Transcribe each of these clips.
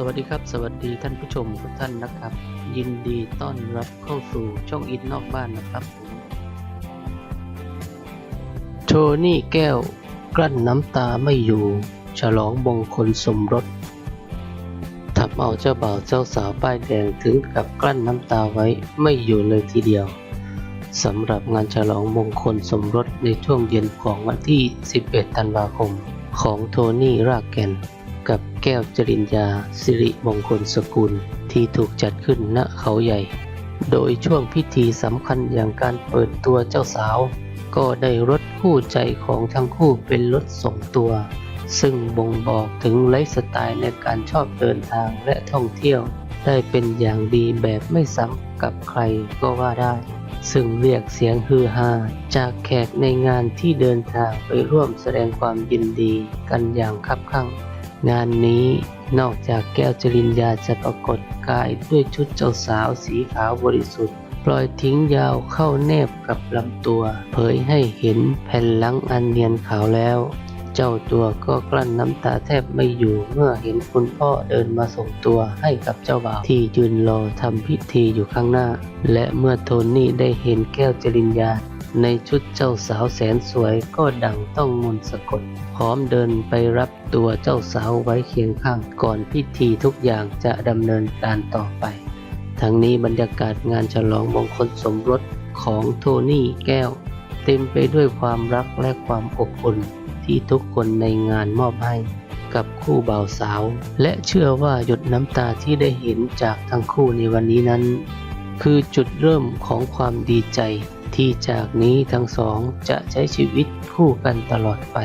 สวัสดีครับ สวัสดีท่านผู้ชมทุกท่านนะครับ ยินดีต้อนรับเข้าสู่ช่องอินนอกบ้านนะครับผมโทนี่แก้วกลั้นน้ำตาไม่อยู่ ฉลองมงคลสมรสทำเอาเจ้าบ่าวเจ้าสาวป้ายแดงถึงกับกลั้นน้ำตาไว้ไม่อยู่เลยทีเดียวสำหรับงานฉลองมงคลสมรสในช่วงเย็นของวันที่ 11 ธันวาคม ของโทนี่รากแกน กับแก้วจริญญาสิริมงคลสกุลที่ถูกจัดขึ้นณเขาใหญ่ โดยช่วงพิธีสำคัญอย่างการเปิดตัวเจ้าสาว ก็ได้รถคู่ใจของทั้งคู่เป็นรถส่งตัว ซึ่งบ่งบอกถึงไลฟ์สไตล์ในการชอบเดินทางและท่องเที่ยว ได้เป็นอย่างดีแบบไม่ซ้ำกับใครก็ว่าได้ ซึ่งเรียกเสียงฮือฮาจากแขกในงานที่เดินทางไปร่วมแสดงความยินดีกันอย่างคับคั่ง งานนี้นอกจากแก้วจริญญาจะปรากฏกายด้วยชุดเจ้าสาวสีขาวบริสุทธิ์ปล่อยทิ้งยาวเข้าแนบกับลำตัว เผยให้เห็นแผ่นหลังอันเนียนขาวแล้ว เจ้าตัวก็กลั้นน้ำตาแทบไม่อยู่เมื่อเห็นคุณพ่อเดินมาส่งตัวให้กับเจ้าบ่าวที่ยืนรอทำพิธีอยู่ข้างหน้า และเมื่อโทนี่ได้เห็นแก้วจริญญา ในชุดเจ้าสาวแสนสวยก็ดังต้องมนต์สะกด พร้อมเดินไปรับตัวเจ้าสาวไว้เคียงข้างก่อนพิธีทุกอย่างจะดำเนินการต่อไป ทั้งนี้บรรยากาศงานฉลองมงคลสมรสของโทนี่แก้ว เต็มไปด้วยความรักและความอบอุ่นที่ทุกคนในงานมอบให้กับคู่บ่าวสาว และเชื่อว่าหยดน้ำตาที่ได้เห็นจากทั้งคู่ในวันนี้นั้น คือจุดเริ่มของความดีใจ ที่จากนี้ทั้งสองจะใช้ชีวิตคู่กันตลอดไป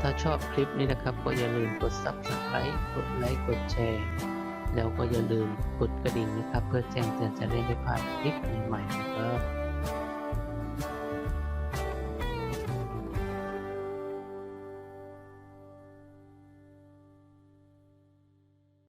ถ้าชอบคลิปนี้นะครับ ก็อย่าลืมกด subscribe กดไลค์กดแชร์ แล้วก็อย่าลืมกดกระดิ่งนะครับ เพื่อแจ้งเตือนจะได้ไม่พลาดคลิปใหม่ๆนะครับ